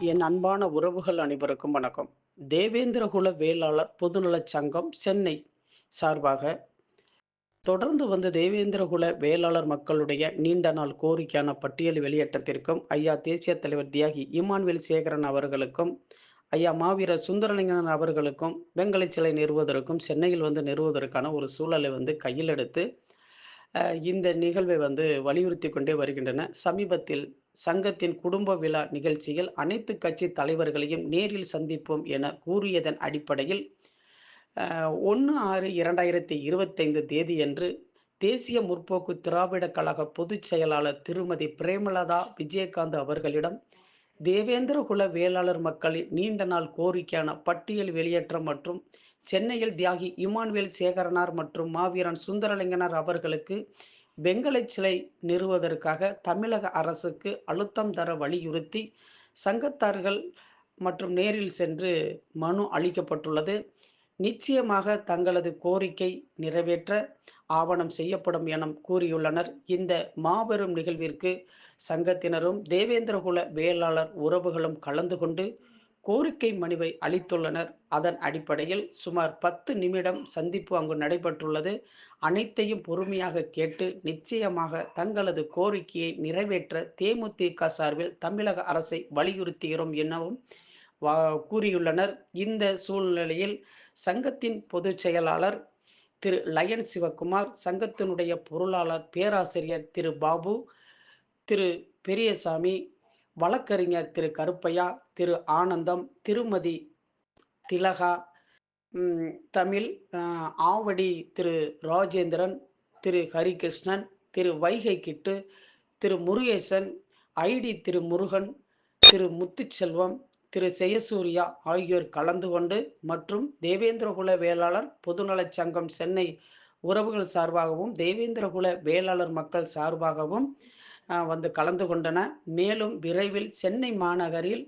என் அன்பான உறவுகள் அனைவருக்கும் வணக்கம். தேவேந்திரகுல வேளாளர் பொதுநலச் சங்கம் சென்னை சார்பாக தொடர்ந்து வந்து தேவேந்திரகுல வேளாளர் மக்களுடைய நீண்ட நாள் கோரிக்கையான பட்டியல் வெளியேற்றத்திற்கும் ஐயா தேசிய தலைவர் தியாகி இமான்வேல் சேகரன் அவர்களுக்கும் ஐயா மாவீரர் சுந்தரலிங்கன் அவர்களுக்கும் வெங்கலை சிலை நிறுவுவதற்கும் சென்னையில் வந்து நிறுவுவதற்கான ஒரு சூழலை வந்து கையில் எடுத்து இந்த நிகழ்வை வந்து வலியுறுத்தி கொண்டே வருகின்றன. சமீபத்தில் சங்கத்தின் குடும்ப விழா நிகழ்ச்சியில் அனைத்து கட்சி தலைவர்களையும் நேரில் சந்திப்போம் என கூறியதன் அடிப்படையில் ஒன்று ஆறு இரண்டாயிரத்தி இருபத்தைந்து தேதியன்று தேசிய முற்போக்கு திராவிட கழக பொதுச் செயலாளர் திருமதி பிரேமலதா விஜயகாந்த் அவர்களிடம் தேவேந்திர குல வேளாளர் மக்களின் நீண்ட நாள் கோரிக்கையான பட்டியல் வெளியேற்றம் மற்றும் சென்னையில் தியாகி இமானுவேல் சேகரனார் மற்றும் மாவீரன் சுந்தரலிங்கனார் அவர்களுக்கு வெங்கலை சிலை நிறுவதற்காக தமிழக அரசுக்கு அழுத்தம் தர வலியுறுத்தி சங்கத்தார்கள் மற்றும் நேரில் சென்று மனு அளிக்கப்பட்டுள்ளது. நிச்சயமாக தங்களது கோரிக்கை நிறைவேற்ற ஆவணம் செய்யப்படும் என கூறியுள்ளனர். இந்த மாபெரும் நிகழ்விற்கு சங்கத்தினரும் தேவேந்திரகுல வேளாளர் உறவுகளும் கலந்து கொண்டு கோரிக்கை மனுவை அளித்துள்ளனர். அதன் அடிப்படையில் சுமார் பத்து நிமிடம் சந்திப்பு அங்கு நடைபெற்றுள்ளது. அனைத்தையும் பொறுமையாக கேட்டு நிச்சயமாக தங்களது கோரிக்கையை நிறைவேற்ற தேமுதிக சார்பில் தமிழக அரசை வலியுறுத்துகிறோம் எனவும் வா- கூறியுள்ளனர். இந்த சூழ்நிலையில் சங்கத்தின் பொதுச் செயலாளர் திரு லயன் சிவகுமார் சங்கத்தினுடைய பொருளாளர் பேராசிரியர் திரு பாபு திரு பெரியசாமி வழக்கறிஞர் திரு கருப்பையா திரு ஆனந்தம் திருமதி திலகா தமிழ் ஆவடி திரு ராஜேந்திரன் திரு ஹரிகிருஷ்ணன் திரு வைகை கிட்டு திரு முருகேசன் ஐடி திரு முருகன் திரு முத்துச்செல்வம் திரு செயசூர்யா ஆகியோர் கலந்து கொண்டு மற்றும் தேவேந்திரகுல வேளாளர் பொதுநலச் சங்கம் சென்னை உறவுகள் சார்பாகவும் தேவேந்திரகுல வேளாளர் மக்கள் சார்பாகவும் வந்து கலந்து கொண்டன. மேலும் விரைவில் சென்னை மாநகரில்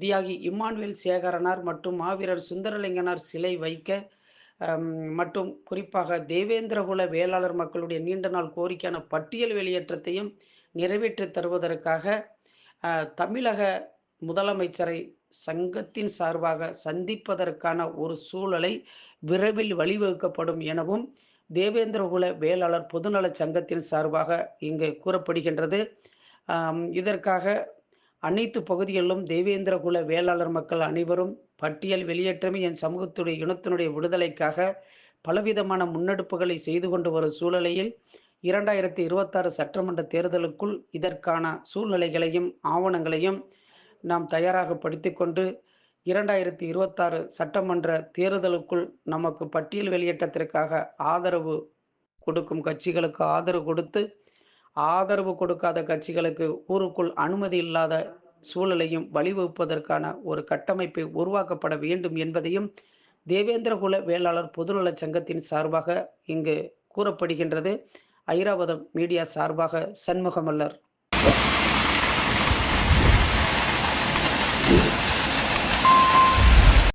தியாகி இம்மானுவேல் சேகரனார் மற்றும் மாவீரர் சுந்தரலிங்கனார் சிலை வைக்க மற்றும் குறிப்பாக தேவேந்திரகுல வேளாளர் மக்களுடைய நீண்ட நாள் கோரிக்கையான பட்டியல் வெளியேற்றத்தையும் நிறைவேற்றி தருவதற்காக தமிழக முதலமைச்சரை சங்கத்தின் சார்பாக சந்திப்பதற்கான ஒரு சூழலை விரைவில் வழிவகுக்கப்படும் எனவும் தேவேந்திரகுல வேளாளர் பொதுநலச் சங்கத்தின் சார்பாக இங்கு கூறப்படுகின்றது. இதற்காக அனைத்து பகுதிகளிலும் தேவேந்திரகுல வேளாளர் மக்கள் அனைவரும் பட்டியல் வெளியேற்றமே என் சமூகத்துடைய இனத்தினுடைய விடுதலைக்காக பலவிதமான முன்னெடுப்புகளை செய்து கொண்டு வரும் சூழலையில் இரண்டாயிரத்தி இருபத்தாறு சட்டமன்ற தேர்தலுக்குள் இதற்கான சூழ்நிலைகளையும் ஆவணங்களையும் நாம் தயாராக கொண்டு இரண்டாயிரத்தி இருபத்தாறு சட்டமன்ற தேர்தலுக்குள் நமக்கு பட்டியல் வெளியேற்றத்திற்காக ஆதரவு கொடுக்கும் கட்சிகளுக்கு ஆதரவு கொடுத்து ஆதரவு கொடுக்காத கட்சிகளுக்கு ஊருக்குள் அனுமதி இல்லாத சூழலையும் வழிவகுப்பதற்கான ஒரு கட்டமைப்பை உருவாக்கப்பட வேண்டும் என்பதையும் தேவேந்திரகுல வேளாளர் பொதுநலச் சங்கத்தின் சார்பாக இங்கு கூறப்படுகின்றது. ஐராவதம் மீடியா சார்பாக சண்முகமல்லர்.